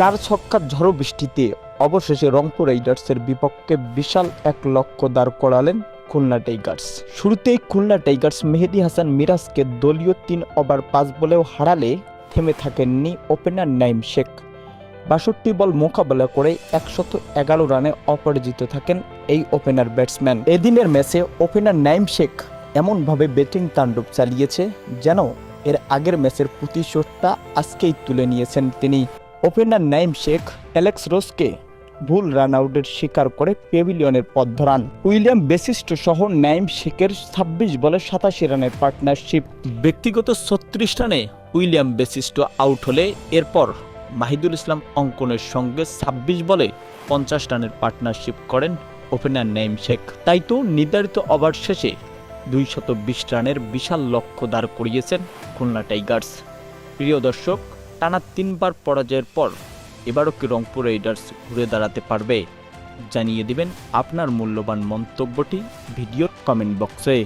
চার ছক্কা ঝড়ো বৃষ্টিতে অবশেষে রংপুর রাইডার্সের বিপক্ষে বিশাল এক লক্ষ্য দাঁড় করালেন খুলনা টাইগার্স। শুরুতেই খুলনা টাইগার্স মেহেদি হাসান মিরাজকে দলীয় তিন ওভার পাঁচ বলেও হারালে থেমে থাকেননি ওপেনার নাইম শেখ। বাষট্টি বল মোকাবেলা করে একশত এগারো রানে অপরাজিত থাকেন এই ওপেনার ব্যাটসম্যান। এদিনের ম্যাচে ওপেনার নাইম শেখ এমনভাবে ব্যাটিং তাণ্ডব চালিয়েছে যেন এর আগের ম্যাচের প্রতিশোধটা আজকেই তুলে নিয়েছেন তিনি। ওপেনার নাইম শেখ, অ্যালেক্স রোসকে ভুল রান আউটের শিকার করে পেভিলিয়নের পথ ধরান। উইলিয়াম বেসিস্ট সহ নাইম শেখের ছাব্বিশ বলে সাতাশি রানের পার্টনারশিপ। ব্যক্তিগত ছত্রিশ রানে উইলিয়াম বেসিস্ট আউট হলে এরপর মাহিদুল ইসলাম অঙ্কনের সঙ্গে ছাব্বিশ বলে পঞ্চাশ রানের পার্টনারশিপ করেন ওপেনার নাইম শেখ। তাই তো নির্ধারিত ওভার শেষে দুইশত বিশ রানের বিশাল লক্ষ্য দাঁড় করিয়েছেন খুলনা টাইগার্স। প্রিয় দর্শক টানা তিনবার পরাজয়ের পর এবারও কি রংপুর রাইডার্স ঘুরে দাঁড়াতে পারবে? জানিয়ে দিবেন আপনার মূল্যবান মন্তব্যটি ভিডিওর কমেন্ট বক্সে।